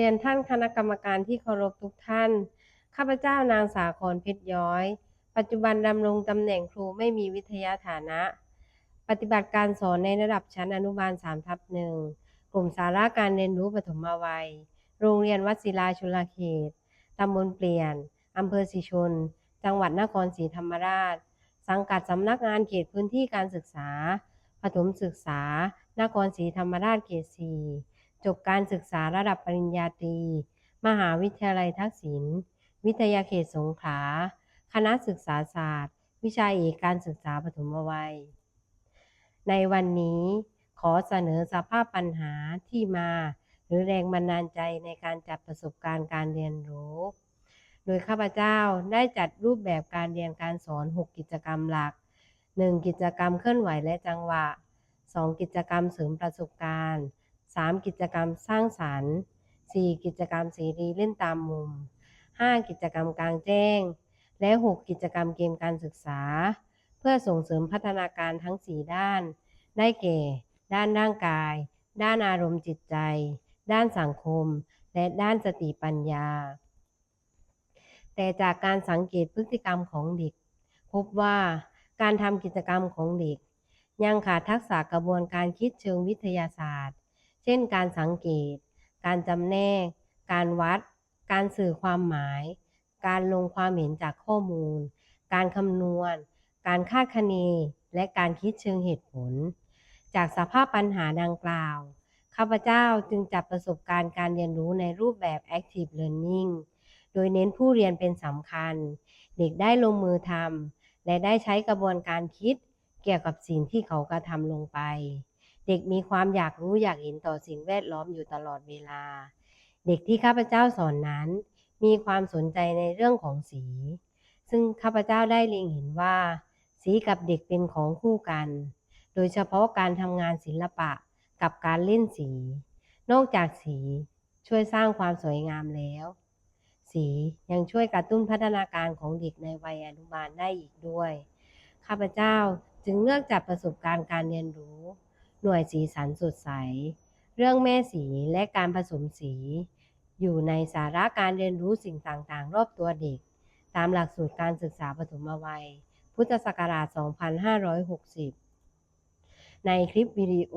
เรียนท่านคณะกรรมการที่เคารพทุกท่าน ข้าพเจ้านางสาครเพชรย้อย ปัจจุบันดำรงตำแหน่งครูไม่มีวิทยาฐานะ ปฏิบัติการสอนในระดับชั้นอนุบาล3ทับหนึ่งกลุ่มสาระการเรียนรู้ปฐมวัย โรงเรียนวัดศิลาชุลเขต ตำบลเปลี่ยน อำเภอสิชน จังหวัดนครศรีธรรมราช สังกัดสำนักงานเขตพื้นที่การศึกษาปฐมศึกษา นครศรีธรรมราชเขต4 จบการศึกษาระดับปริญญาตรี มหาวิทยาลัยทักษิณ วิทยาเขตสงขลา คณะศึกษาศาสตร์ วิชาเอกการศึกษาปฐมวัย ในวันนี้ขอเสนอสภาพปัญหาที่มา หรือแรงบันดาลใจในการจัดประสบการณ์การเรียนรู้ โดยข้าพเจ้าได้จัดรูปแบบการเรียนการสอน 6 กิจกรรมหลัก 1. กิจกรรมเคลื่อนไหวและจังหวะ 2. กิจกรรมเสริมประสบการณ์ 3. กิจกรรมสร้างสรรค์ 4. กิจกรรมเสรีเล่นตามมุม 5. กิจกรรมกลางแจ้ง และ 6 กิจกรรมเกมการศึกษา เพื่อส่งเสริมพัฒนาการทั้ง 4 ด้าน ได้แก่ ด้านร่างกาย ด้านอารมณ์จิตใจ ด้านสังคม และด้านสติปัญญา แต่จากการสังเกตพฤติกรรมของเด็ก พบว่าการทำกิจกรรมของเด็ก ยังขาดทักษะกระบวนการคิดเชิงวิทยาศาสตร์ เช่นการสังเกต การจำแนก การวัด การสื่อความหมาย การลงความเห็นจากข้อมูล การคำนวณ การคาดคะเน และการคิดเชิงเหตุผล จากสภาพปัญหาดังกล่าว ข้าพเจ้าจึงจัดประสบการณ์การเรียนรู้ในรูปแบบ Active Learning โดยเน้นผู้เรียนเป็นสำคัญ เด็กได้ลงมือทำและได้ใช้กระบวนการคิดเกี่ยวกับสิ่งที่เขากระทำลงไป เด็กมีความอยากรู้อยากเห็นต่อสิ่งแวดล้อมอยู่ตลอดเวลา เด็กที่ข้าพเจ้าสอนนั้น มีความสนใจในเรื่องของสี ซึ่งข้าพเจ้าได้เล็งเห็นว่า สีกับเด็กเป็นของคู่กัน โดยเฉพาะการทำงานศิลปะกับการเล่นสี นอกจากสีช่วยสร้างความสวยงามแล้ว สียังช่วยกระตุ้นพัฒนาการของเด็กในวัยอนุบาลได้อีกด้วย ข้าพเจ้าจึงเลือกจัดประสบการณ์การเรียนรู้ หน่วยสีสันสดใส เรื่องแม่สีและการผสมสี อยู่ในสาระการเรียนรู้สิ่งต่างๆ รอบตัวเด็ก ตามหลักสูตรการศึกษาปฐมวัย พุทธศักราช 2560 ในคลิปวิดีโอ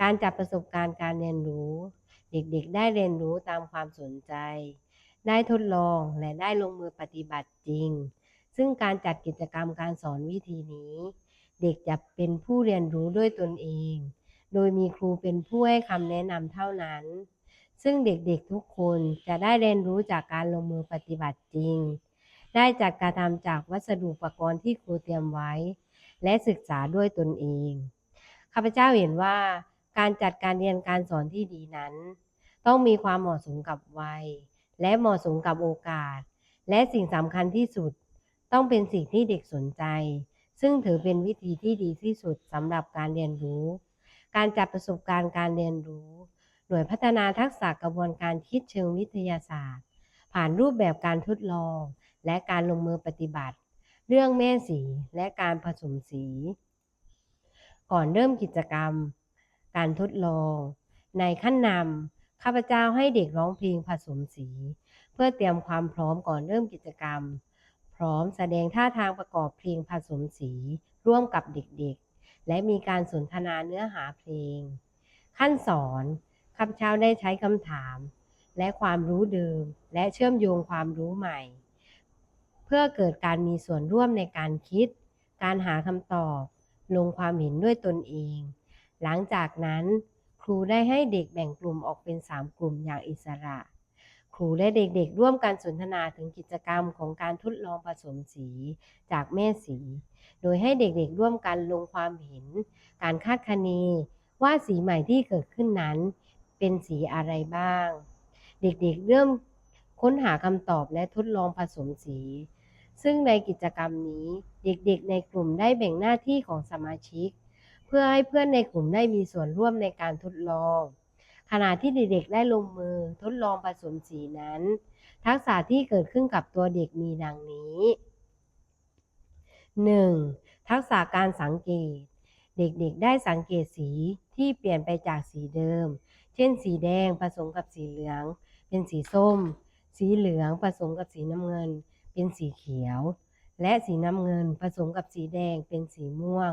การจัดประสบการณ์การเรียนรู้ เด็กๆ ได้เรียนรู้ตามความสนใจ ได้ทดลองและได้ลงมือปฏิบัติจริง ซึ่งการจัดกิจกรรมการสอนวิธีนี้ เด็กจะเป็นผู้เรียนรู้ด้วยตนเอง โดยมีครูเป็นผู้ให้คำแนะนำเท่านั้น ซึ่งเด็กๆทุกคนจะได้เรียนรู้จากการลงมือปฏิบัติจริง ได้จากการทำจากวัสดุอุปกรณ์ที่ครูเตรียมไว้ และศึกษาด้วยตนเอง ข้าพเจ้าเห็นว่าการจัดการเรียนการสอนที่ดีนั้น ต้องมีความเหมาะสมกับวัย และเหมาะสมกับโอกาส และสิ่งสำคัญที่สุด ต้องเป็นสิ่งที่เด็กสนใจ ซึ่งถือเป็นวิธีที่ดีที่สุดสำหรับการเรียนรู้ การจัดประสบการณ์การเรียนรู้ หน่วยพัฒนาทักษะกระบวนการคิดเชิงวิทยาศาสตร์ ผ่านรูปแบบการทดลอง และการลงมือปฏิบัติ เรื่องแม่สีและการผสมสี ก่อนเริ่มกิจกรรม การทดลอง ในขั้นนำข้าพเจ้าให้เด็กร้องเพลงผสมสี เพื่อเตรียมความพร้อมก่อนเริ่มกิจกรรม ร้อมแสดงท่าทางประกอบเพลงผสมสี ร่วมกับเด็กๆ และมีการสนทนาเนื้อหาเพลง ขั้นสอนข้าพเจ้าได้ใช้คำถาม และความรู้เดิม และเชื่อมโยงความรู้ใหม่ เพื่อเกิดการมีส่วนร่วมในการคิด การหาคำตอบ ลงความเห็นด้วยตนเอง หลังจากนั้น ครูได้ให้เด็กแบ่งกลุ่มออกเป็น 3 กลุ่มอย่างอิสระ รูและเด็กๆ ร่วมกันสนทนาถึงกิจกรรมของการทดลองผสมสีจากแม่สี โดยให้เด็กๆ ร่วมกันลงความเห็น การคาดคะเนว่าสีใหม่ที่เกิดขึ้นนั้น เป็นสีอะไรบ้าง เด็กๆ เริ่มค้นหาคำตอบและทดลองผสมสี ซึ่งในกิจกรรมนี้เด็กๆ ในกลุ่มได้แบ่งหน้าที่ของสมาชิก เพื่อให้เพื่อนในกลุ่มได้มีส่วนร่วมในการทดลอง ขณะที่เด็กๆได้ลงมือทดลองผสมสีนั้น ทักษะที่เกิดขึ้นกับตัวเด็กมีดังนี้ 1. ทักษะการสังเกต เด็กๆ ได้สังเกตสีที่เปลี่ยนไปจากสีเดิม เช่น สีแดงผสมกับสีเหลือง เป็นสีส้ม สีเหลืองผสมกับสีน้ำเงิน เป็นสีเขียว และสีน้ำเงินผสมกับสีแดงเป็นสีม่วง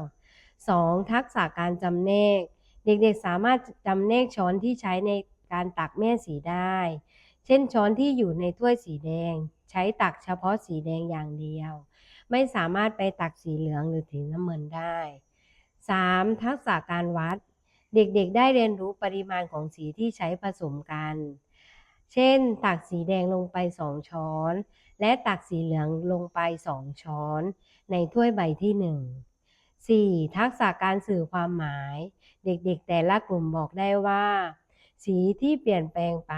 2. ทักษะการจำแนก เด็กๆสามารถจำแนกช้อนที่ใช้ในการตักแม่สีได้ เช่นช้อนที่อยู่ในถ้วยสีแดง ใช้ตักเฉพาะสีแดงอย่างเดียว ไม่สามารถไปตักสีเหลืองหรือสีน้ำเงินได้ 3. ทักษะการวัด เด็กๆ ได้เรียนรู้ปริมาณของสีที่ใช้ผสมกัน เช่น ตักสีแดงลงไป 2 ช้อน และตักสีเหลืองลงไป 2 ช้อน ในถ้วยใบที่ 1 4. ทักษะการสื่อความหมาย เด็กๆ แต่ละกลุ่มบอกได้ว่า สีที่เปลี่ยนแปลงไป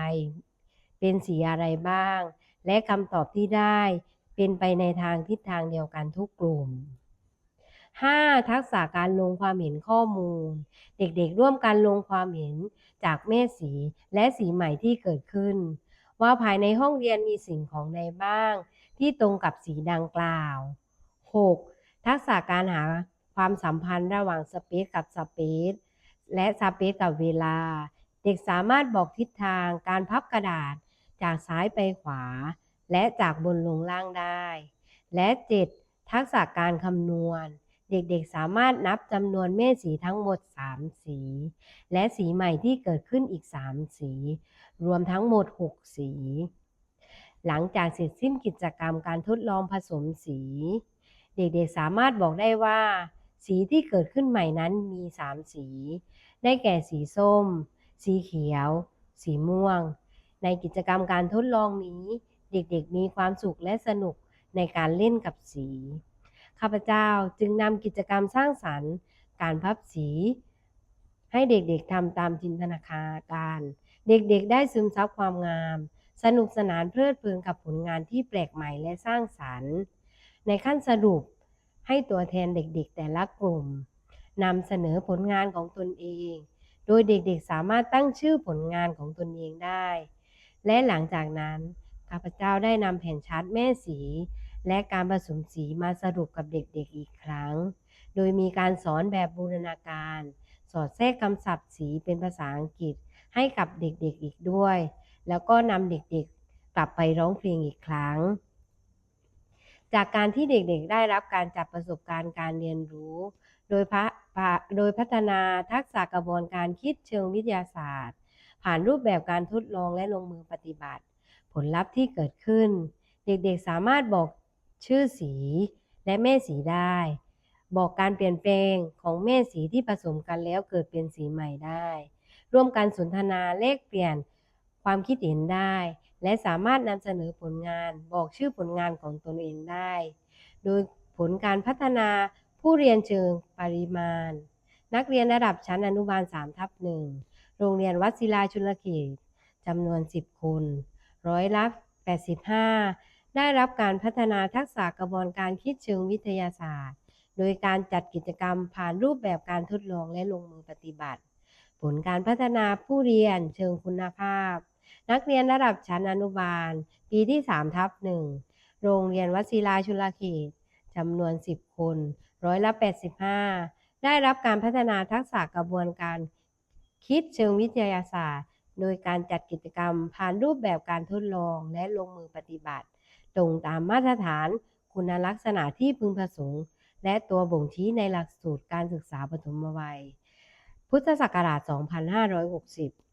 เป็นสีอะไรบ้าง และคำตอบที่ได้เป็นไปในทางทิศทางเดียวกันทุกกลุ่ม 5. ทักษะการลงความเห็นข้อมูล เด็กๆ ร่วมกันลงความเห็นจากแม่สีและสีใหม่ที่เกิดขึ้น ว่าภายในห้องเรียนมีสิ่งของใดบ้าง ที่ตรงกับสีดังกล่าว 6. ทักษะการหา ความสัมพันธ์ระหว่างสเปซกับสเปซและสเปซกับเวลา เด็กสามารถบอกทิศทางการพับกระดาษจากซ้ายไปขวา และจากบนลงล่างได้ และ 7. ทักษะการคำนวณ เด็กๆสามารถนับจำนวนเม็ดสีทั้งหมด 3 สี และสีใหม่ที่เกิดขึ้นอีก 3 สี รวมทั้งหมด 6 สี หลังจากเสร็จสิ้นกิจกรรมการทดลองผสมสี เด็กๆสามารถบอกได้ว่า สีที่เกิดขึ้นใหม่นั้นมี 3 สี ได้แก่สีส้ม สีเขียว สีม่วง ในกิจกรรมการทดลองนี้ เด็กๆมีความสุขและสนุกในการเล่นกับสี ข้าพเจ้าจึงนำกิจกรรมสร้างสรรค์ การพับสี ให้เด็กๆทำตามจินตนาการ เด็กๆ ได้ซึมซับความงาม สนุกสนานเพลิดเพลินกับผลงานที่แปลกใหม่และสร้างสรรค์ ในขั้นสรุป ให้ตัวแทนเด็กๆแต่ละกลุ่มนำเสนอผลงานของตนเอง โดยเด็กๆสามารถตั้งชื่อผลงานของตนเองได้ และหลังจากนั้นข้าพเจ้าได้นำแผ่นชาร์ตแม่สี และการผสมสีมาสรุปกับเด็กๆอีกครั้ง โดยมีการสอนแบบบูรณาการ สอดแทรกคำศัพท์สีเป็นภาษาอังกฤษให้กับเด็กๆอีกด้วย แล้วก็นำเด็กๆกลับไปร้องเพลงอีกครั้ง จากการที่เด็กๆได้รับการจับประสบการณ์การเรียนรู้ โดยพะพะโดยพัฒนาทักษะกระบวนการคิดเชิงวิทยาศาสตร์ ผ่านรูปแบบการทดลองและลงมือปฏิบัติ ผลลัพธ์ที่เกิดขึ้น เด็กๆสามารถบอกชื่อสีและแม่สีได้ บอกการเปลี่ยนแปลงของแม่สีที่ผสมกันแล้วเกิดเป็นสีใหม่ได้ ร่วมกันสนทนาเลขเปลี่ยนความคิดเห็นได้ และสามารถนำเสนอผลงานบอกชื่อผลงานของตนเองได้ โดยผลการพัฒนาผู้เรียนเชิงปริมาณ นักเรียนระดับชั้นอนุบาล3ทับ1โรงเรียนวัดศิลาชุลเขตจำนวน 10 คน ร้อยละ85 ได้รับการพัฒนาทักษะกระบวนการคิดเชิงวิทยาศาสตร์ โดยการจัดกิจกรรมผ่านรูปแบบการทดลองและลงมือปฏิบัติ ผลการพัฒนาผู้เรียนเชิงคุณภาพ นักเรียนระดับชั้นอนุบาล ปีที่3ทับ1โรงเรียนวศิลาชุลเขตจำนวน 10 คน ร้อยละ 85 ได้รับการพัฒนาทักษะกระบวนการคิดเชิงวิทยาศาสตร์ โดยการจัดกิจกรรมผ่านรูปแบบการทดลองและลงมือปฏิบัติ ตรงตามมาตรฐานคุณลักษณะที่พึงประสงค์ และตัวบ่งชี้ในหลักสูตรการศึกษาปฐมวัย พุทธศักราช 2560